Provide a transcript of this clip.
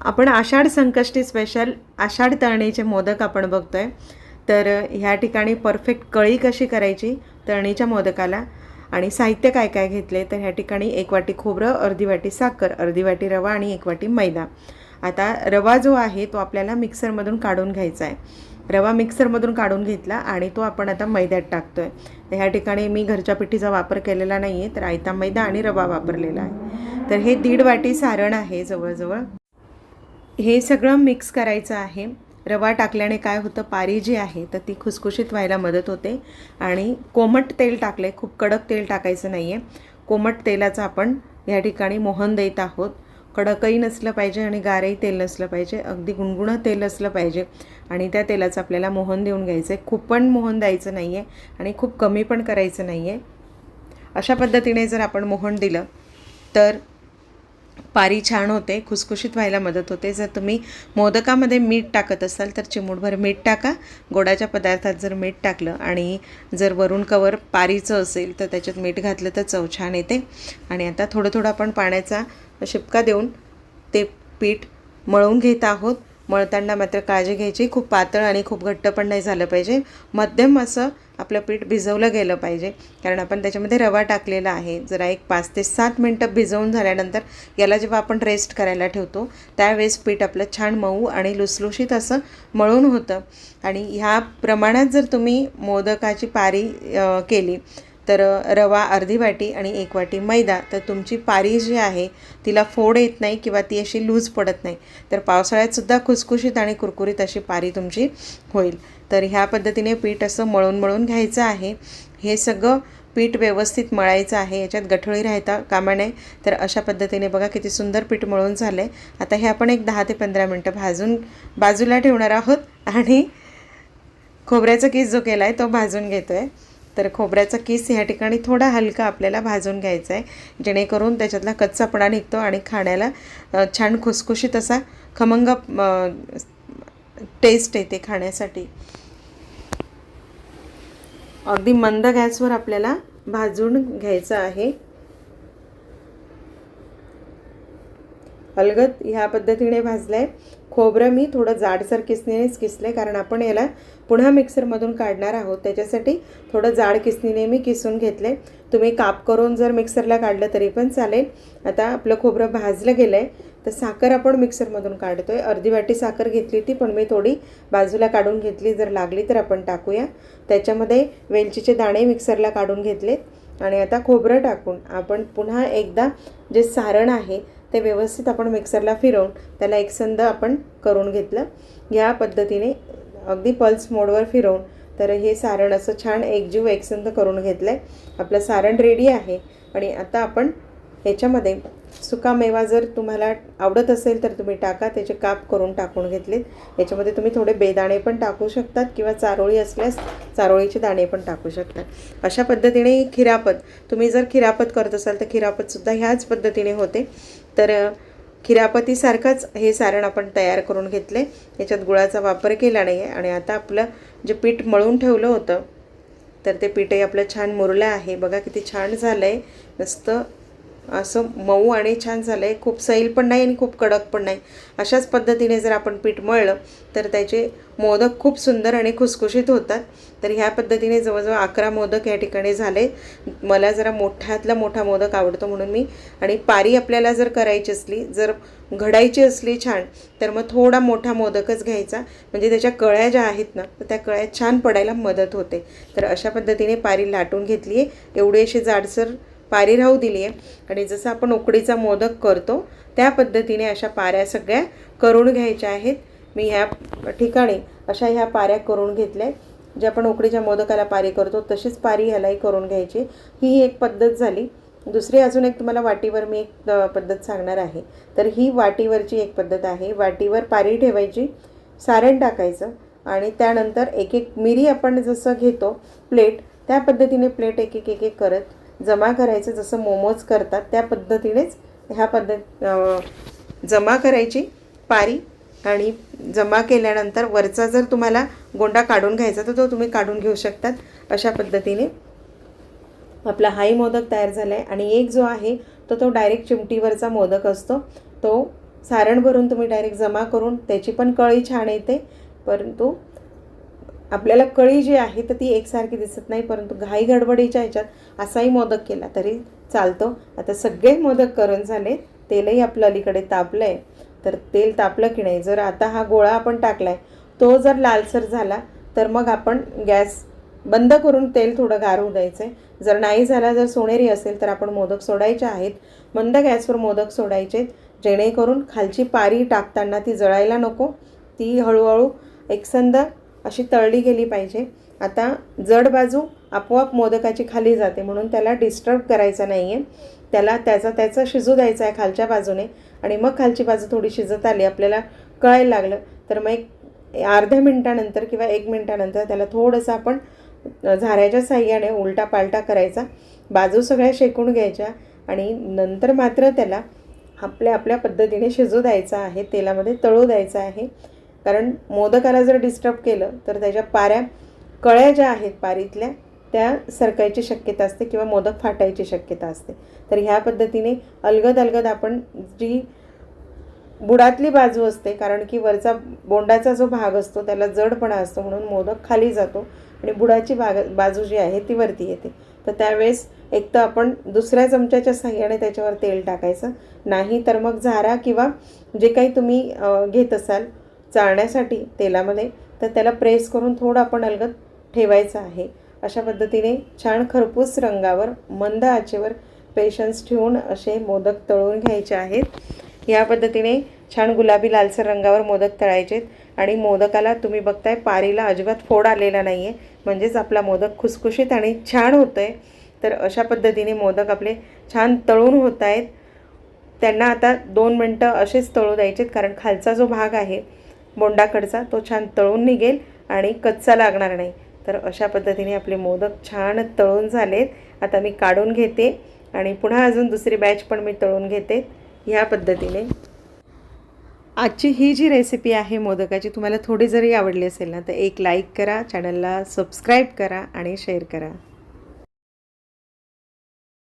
आपण आषाढ संकष्टी स्पेशल आषाढ तळणीचे मोदक आपण बघतोय. तर ह्या ठिकाणी परफेक्ट कळी कशी करायची? तळणीच्या मोदकाला. आणि साहित्य काय काय घेतले? तर ह्या ठिकाणी एक वाटी खोबरं अर्धी वाटी साखर अर्धी वाटी रवा आणि एक वाटी मैदा. आता रवा जो आहे तो आपल्याला मिक्सरमधून काढून घ्यायचा आहे. रवा मिक्सरमधून काढून घेतला आणि तो आपण आता मैद्यात टाकतो आहे तर ह्या ठिकाणी मी घरच्या पिठीचा वापर केलेला नाही आहे तर आयता मैदा आणि रवा वापरलेला आहे. तर हे दीड वाटी सारण आहे जवळजवळ. हे सगळं मिक्स करायचं आहे. रवा टाकल्याने काय होतं पारी जी आहे तर ती खुसखुशीत व्हायला मदत होते. आणि कोमट तेल टाकले खूप कडक तेल टाकायचं नाही आहे कोमट तेलाचं आपण या ठिकाणी मोहन देत आहोत. कडकही नसलं पाहिजे आणि गारही तेल नसलं पाहिजे. अगदी गुणगुणं तेल असलं पाहिजे. आणि त्या तेलाचं आपल्याला मोहन देऊन घ्यायचं आहे खूप पण मोहन द्यायचं नाही आहे आणि खूप कमी पण करायचं नाही आहे अशा पद्धतीने जर आपण मोहन दिलं तर पारी छान होते खुसखुशीत व्हायला मदत होते. जर तुम्ही मोदकामध्ये मीठ टाकत असाल तर चिमूटभर मीठ टाका. गोडाच्या पदार्थात जर मीठ टाकलं आणि जर वरून कवर पारीचं असेल तर त्याच्यात मीठ घातलं तर चव छान येते. आणि आता थोडं थोडं आपण पाण्याचा शिपका देऊन ते पीठ मळून घेत आहोत. मळताना मात्र काळजी घ्यायची. खूप पातळ आणि खूप घट्ट पण नाही झालं पाहिजे. मध्यम असं आपलं पीठ भिजवलं गेलं पाहिजे. कारण आपण त्याच्यामध्ये रवा टाकलेला आहे. जरा एक पाच ते सात मिनटं भिजवून झाल्यानंतर याला जेव्हा आपण रेस्ट करायला ठेवतो त्यावेळेस पीठ आपलं छान मऊ आणि लुसलुशीत असं मळून होतं. आणि ह्या प्रमाणात जर तुम्ही मोदकाची पारी केली तर रवा अर्धी वाटी आणि एक वाटी मैदा. तर तुमची पारी जी आहे तिला फोड येत नाही किंवा ती अशी लूज पडत नाही. तर पावसाळ्यातसुद्धा खुसखुशीत आणि कुरकुरीत अशी पारी तुमची होईल. तर ह्या पद्धतीने पीठ असं मळून मळून घ्यायचं आहे. हे सगळं पीठ व्यवस्थित मळायचं आहे. याच्यात गठळी राहता कामा नये. तर अशा पद्धतीने बघा किती सुंदर पीठ मळून झालं आहे आता हे आपण एक दहा ते पंधरा मिनटं भाजून बाजूला ठेवणार आहोत आणि खोबऱ्याचा केस जो केला आहे तो भाजून घेतो आहे तर खोबऱ्याचा किस ह्या ठिकाणी थोडा हलका आपल्याला भाजून घ्यायचा आहे. जेणेकरून त्याच्यातला कच्चापणा निघतो आणि खाण्याला छान खुसखुशीत असा खमंग टेस्ट येते खाण्यासाठी. अगदी मंद गॅसवर आपल्याला भाजून घ्यायचं आहे. अलगद ह्या पद्धतीने भाजलं आहे खोबरं मी थोडं जाडसर किसणीनेच किसले कारण आपण याला पुन्हा मिक्सरमधून काढणार आहोत. त्याच्यासाठी थोडं जाड किसणीने मी किसून घेतले तुम्ही काप करून जर मिक्सरला काढलं तरी पण चालेल. आता आपलं खोबरं भाजलं गेलं आहे तर साखर आपण मिक्सरमधून काढतो आहे अर्धी वाटी साखर घेतली होती पण मी थोडी बाजूला काढून घेतली. जर लागली तर आपण टाकूया. त्याच्यामध्ये वेलचीचे दाणे मिक्सरला काढून घेतलेत. आणि आता खोबरं टाकून आपण पुन्हा एकदा जे सारण आहे ते व्यवस्थित आपण मिक्सरला फिरवून त्याला एकसंद आपण करून घेतलं. या पद्धतीने अगदी पल्स मोडवर फिरवून तर हे सारण असं छान एकजीव एकसंद करून घेतलं आहे आपलं सारण रेडी आहे. आणि आता आपण ह्याच्यामध्ये सुकामेवा जर तुम्हाला आवडत असेल तर तुम्ही टाका. त्याचे काप करून टाकून घेतलेत. याच्यामध्ये तुम्ही थोडे बेदाणे पण टाकू शकतात किंवा चारोळी असल्यास चारोळीचे दाणे पण टाकू शकतात. अशा पद्धतीने खिरापत तुम्ही जर खिरापत करत असाल तर खिरापतसुद्धा ह्याच पद्धतीने होते. तर खिरापतीसारखंच हे सारण आपण तयार करून घेतले. याच्यात गुळाचा वापर केला नाही आहे आणि आता आपलं जे पीठ मळून ठेवलं होतं तर ते पीठही आपलं छान मुरलं आहे. बघा किती छान झालं आहे मस्त असं मऊ आणि छान झालं आहे खूप सैल पण नाही आणि खूप कडक पण नाही. अशाच पद्धतीने जर आपण पीठ मळलं तर त्याचे मोदक खूप सुंदर आणि खुसखुशीत होतात. तर ह्या पद्धतीने जवळजवळ अकरा मोदक या ठिकाणी झाले. मला जरा मोठ्यातला मोठा मोदक आवडतो म्हणून मी. आणि पारी आपल्याला जर करायची असली जर घडायची असली छान तर मग थोडा मोठा मोदकच घ्यायचा. म्हणजे त्याच्या कळ्या ज्या आहेत ना तर त्या कळ्या छान पडायला मदत होते. तर अशा पद्धतीने पारी लाटून घेतली आहे एवढी अशी जाडसर पारी राहू दिली आहे आणि जसं आपण उकडीचा मोदक करतो त्या पद्धतीने अशा पाऱ्या सगळ्या करून घ्यायच्या आहेत. मी ह्या ठिकाणी अशा ह्या पाऱ्या करून घेतल्या जे आपण उकडीच्या मोदकाला पारी करतो तशीच पारी ह्यालाही करून घ्यायची. ही एक पद्धत झाली. दुसरी अजून एक तुम्हाला वाटीवर मी एक पद्धत सांगणार आहे. तर ही वाटीवरची एक पद्धत आहे. वाटीवर पारी ठेवायची सारण टाकायचं आणि त्यानंतर एक एक मिरी आपण जसं घेतो प्लेट त्या पद्धतीने प्लेट एक एक एक एक करत जमा करायचं जसं मोमोज करतात त्या पद्धतीनेच ह्या पद्धत जमा करायची पारी आणि जमा केल्यानंतर वरचा जर तुम्हाला गोंडा काढून घ्यायचा तर तो तुम्ही काढून घेऊ शकतात. अशा पद्धतीने आपला हाई मोदक तयार झाला आहे आणि एक जो आहे तो तो डायरेक्ट चिमटीवरचा मोदक असतो. तो सारण भरून तुम्ही डायरेक्ट जमा करून त्याची पण कळी छान येते परंतु आपल्याला कळी जी आहे तर ती एकसारखी दिसत नाही परंतु घाई गडबडीच्या ह्याच्यात असाही मोदक केला तरी चालतो. आता सगळे मोदक करून झाले तेलही आपलं अलीकडे तापलं आहे तर तेल तापलं की नाही? जर आता हा गोळा आपण टाकला आहे तो जर लालसर झाला तर मग आपण गॅस बंद करून तेल थोडं गार होऊ द्यायचं आहे जर नाही झाला जर सोनेरी असेल तर आपण मोदक सोडायचे आहेत. मंद गॅसवर मोदक सोडायचे जेणेकरून खालची पारी टाकताना ती जळायला नको. ती हळूहळू एकसंद अशी तळली गेली पाहिजे. आता जड बाजू आपोआप मोदकाची खाली जाते म्हणून त्याला डिस्टर्ब करायचं नाही आहे त्याला त्याचा त्याचा शिजू द्यायचा आहे खालच्या बाजूने. आणि मग खालची बाजू थोडी शिजत आली आपल्याला कळायला लागलं. तर मग एक अर्ध्या मिनटानंतर किंवा एक मिनटानंतर त्याला थोडंसं आपण झाऱ्याच्या साह्याने उलटा पालटा करायचा. बाजू सगळ्या शेकून घ्यायच्या आणि नंतर मात्र त्याला आपल्या आपल्या पद्धतीने शिजू द्यायचा आहे तेलामध्ये तळू द्यायचं आहे. कारण मोदकाला जर डिस्टर्ब केलं तर त्याच्या पाऱ्या कळ्या ज्या आहेत पारीतल्या त्या सरकायची शक्यता असते किंवा मोदक फाटायची शक्यता असते. तर ह्या पद्धतीने अलगद अलगद आपण जी बुडातली बाजू असते कारण की वरचा बोंडाचा जो भाग असतो त्याला जडपणा असतो म्हणून मोदक खाली जातो आणि बुडाची बाग बाजू जी आहे ती वरती येते. तर त्यावेळेस एक तर आपण दुसऱ्या चमच्याच्या साह्याने त्याच्यावर तेल टाकायचं. नाही तर मग झारा किंवा जे काही तुम्ही घेत असाल चाळण्यासाठी तेलामध्ये तर त्याला प्रेस करून थोडं आपण अलगत ठेवायचं आहे. अशा पद्धतीने छान खरपूस रंगावर मंद आचेवर पेशन्स ठेवून असे मोदक तळून घ्यायचे आहेत. या पद्धतीने छान गुलाबी लालसर रंगावर मोदक तळायचे आणि मोदकाला तुम्ही बघताय पारीला अजिबात फोड आलेला नाही आहे म्हणजेच आपला मोदक खुसखुशीत आणि छान होतो आहे तर अशा पद्धतीने मोदक आपले छान तळून होत आहेत. त्यांना आता दोन मिनटं असेच तळू द्यायचेत कारण खालचा जो भाग आहे बोंडाकडचा तो छान तळून निघेल आणि कच्चा लागणार नाही. तर अशा पद्धतीने आपले मोदक छान तळून झालेत. आता मी काढून घेते आणि पुन्हा अजून दुसरी बॅच पण मी तळून घेते ह्या पद्धतीने. आजची ही जी रेसिपी आहे मोदकाची तुम्हाला थोडी जरी आवडली असेल ना तर एक लाईक करा चॅनलला सबस्क्राईब करा आणि शेअर करा.